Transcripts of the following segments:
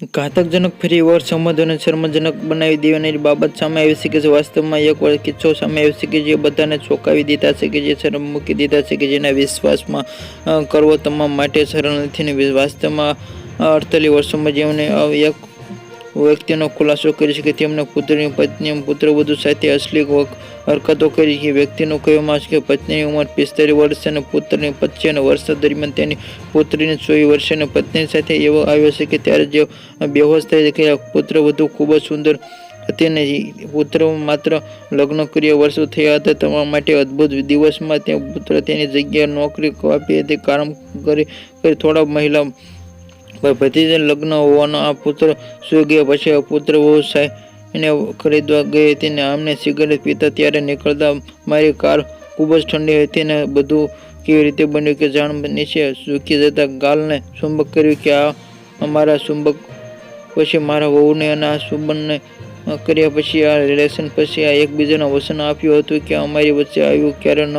ઘાતકજનક ફરી વાર સંબંધોને શર્મજનક બનાવી દેવાની બાબત સામે આવી શકે છે. વાસ્તવમાં એક વાર કિસ્સો સામે આવી શકે જે બધાને ચોંકાવી દીધા છે કે જે શરમ મૂકી દીધા છે કે જેના વિશ્વાસમાં કરવો તમામ માટે સરળ નથી ને વાસ્તવમાં અડતાલીસ વર્ષોમાં જેમને એક વ્યક્તિનો ખુલાસો કરી છે કે તેમણે પુત્રની પત્ની પુત્રવધુ સાથે અશ્લીલ હરકતો કરી છે વ્યક્તિનું કહેવામાં છે કે પત્નીની ઉંમર પિસ્તાલીસ વર્ષ અને પુત્રની પચીસ વર્ષ દરમિયાન તેની પુત્રીની ચોવીસ વર્ષની પત્ની સાથે એવો આવ્યો છે કે ત્યારે જે બેહોશ થઈ ગયા પુત્રવધુ ખૂબ જ સુંદર હતી અને પુત્ર માત્ર લગ્ન કર્યા વર્ષો થયા હતા. તમારા માટે અદ્ભુત દિવસમાં તે પુત્ર તેની જગ્યાએ નોકરી આપી હતી. કામ કરી કરી થોડા મહિલા ભાઈ ભતીજે લગ્ન હોવાનો આ પુત્ર સુઈ ગયો. પછી આ પુત્ર બહુ એને ખરીદવા ગઈ હતી ને આમને સિગારેટ પીતા ત્યારે નીકળતા મારી કાર ખૂબ જ ઠંડી હતી ને બધું કેવી રીતે બન્યું કે જાણ નીચે સૂકી જતા ગાલને ચુંબક કર્યું કે આ અમારા ચુંબક પછી મારા વહુને અને આ સુબનને કર્યા પછી આ રિલેશન પછી આ એકબીજાને વચન આપ્યું હતું કે અમારી વચ્ચે આવ્યું ક્યારે ન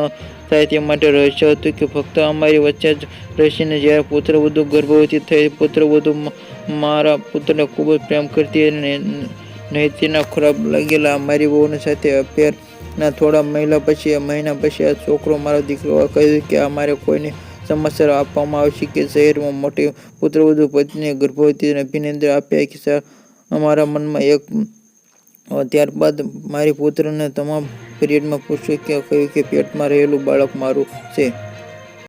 થાય તે માટે રહસ્ય હતું કે ફક્ત અમારી વચ્ચે જ રહીને જ્યારે પુત્રવધુ ગર્ભવતી થઈ પુત્રવધુ મારા પુત્રને ખૂબ જ પ્રેમ કરતી અને નૈતિના ખરાબ લાગેલા અમારી વહુની સાથે અફેર થોડા મહિના પછી મહિના પછી આ છોકરો મારો દીકરો કહ્યું કે અમારે કોઈને સમાચાર આપવામાં આવશે કે શહેરમાં મોટી પુત્રવધુ પત્ની ગર્ભવતી અને અભિનંદન આપ્યા કે સર અમારા મનમાં એક ત્યારબાદ મારી પુત્રને તમામ પીરિયડમાં પૂછ્યું કે કહ્યું કે પેટમાં રહેલું બાળક મારું છે.